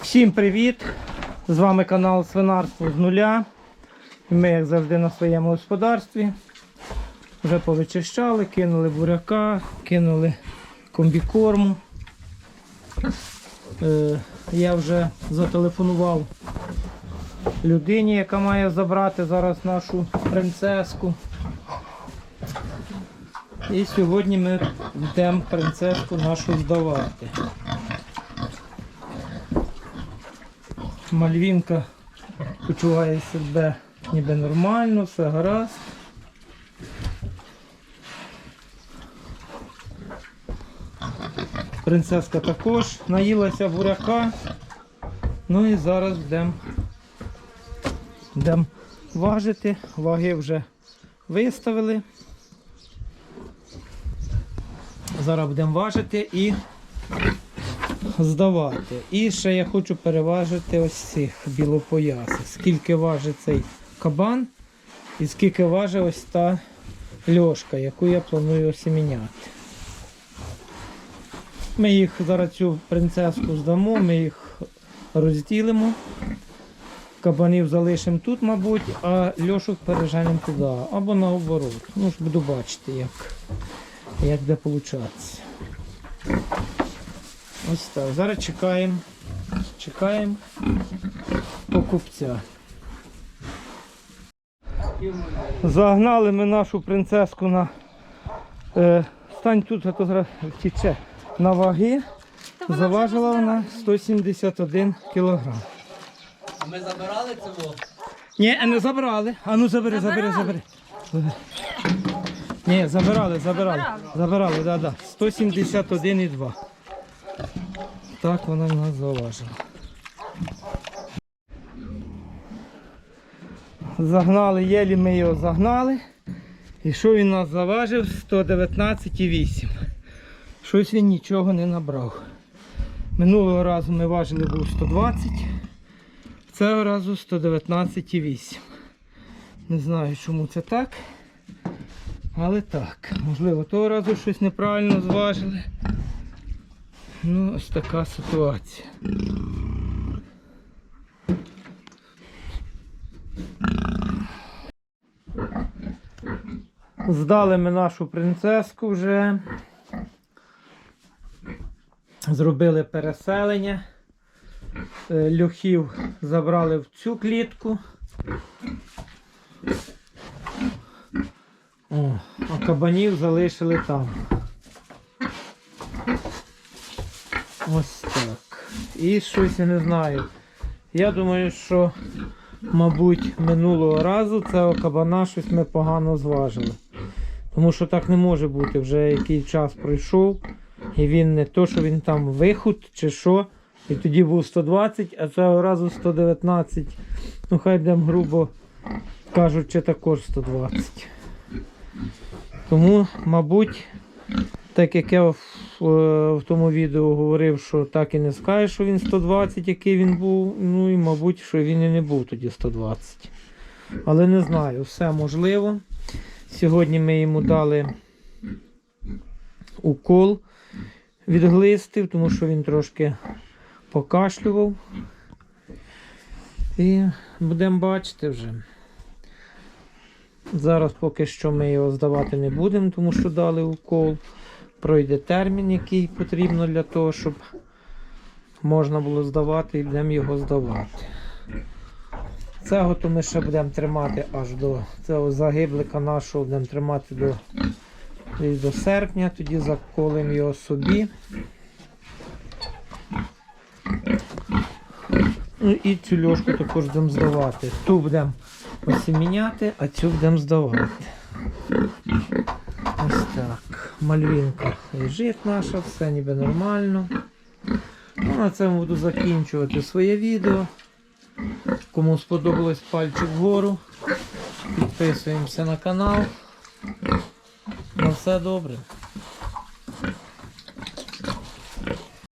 Всім привіт! З вами канал Свинарство з нуля. Ми, як завжди, на своєму господарстві. Вже повичищали, кинули буряка, кинули комбікорму. Е, я вже зателефонував людині, яка має забрати зараз нашу принцеску. І сьогодні ми йдемо принцеску нашу здавати. Мальвінка почуває себе ніби нормально, все гаразд. Принцеска також наїлася буряка. Ну і зараз будемо будем важити. Ваги вже виставили. Зараз будемо важити і здавати. І ще я хочу переважити ось цих білопоясів. Скільки важить цей кабан і скільки важить ось та льошка, яку я планую осіміняти. Ми їх зараз цю принцеску здамо, ми їх розділимо. Кабанів залишимо тут, мабуть, а льошок переженемо туди. Або наоборот. Ну ж буду бачити, як, як де получатися. Ось так. Зараз чекаємо. Чекаємо покупця. Загнали ми нашу принцеску на. Е, стань тут, а то зараз втіче. На ваги. Заважила вона 171 кілограм. Ми забирали цього? Ні, не забирали. А ну забери, забери, забери. Забери. Ні, забирали, забирали. Забирали, да, да. 171,2. Так вона нас заважила. Загнали, єлі ми його загнали. І що він нас заважив? 119,8. Щось він нічого не набрав. Минулого разу ми важили був 120. Цього разу 119,8. Не знаю, чому це так. Але так. Можливо, того разу щось неправильно зважили. Ну, ось така ситуація. Здали ми нашу принцеску вже. Зробили переселення. Е, Льохів забрали в цю клітку. О, а кабанів залишили там. Ось так. І щось я не знаю. Я думаю, що, мабуть, минулого разу цього кабана щось ми погано зважили. Тому що так не може бути. Вже який час пройшов. І він не то, що він там виход чи що. І тоді був 120, а цього разу 119. Ну хай будемо грубо кажучи, також 120. Тому, мабуть, так як я в, в тому відео говорив, що так і не скажеш, що він 120, який він був, ну і мабуть, що він і не був тоді 120. Але не знаю, все можливо. Сьогодні ми йому дали укол від глистів, тому що він трошки покашлював. І будемо бачити вже. Зараз поки що ми його здавати не будемо, тому що дали укол. Пройде термін, який потрібно для того, щоб можна було здавати і будемо його здавати. Цього то ми ще будемо тримати аж до цього загиблика нашого будемо тримати до, до серпня, тоді заколимо його собі. Ну і цю льошку також будемо здавати. Ту будемо осіміняти, а цю будемо здавати. Ось так. Мальвінка лежить наша, все ніби нормально. Ну, на цьому буду закінчувати своє відео. Кому сподобалось пальчик вгору. Підписуємося на канал. На все добре.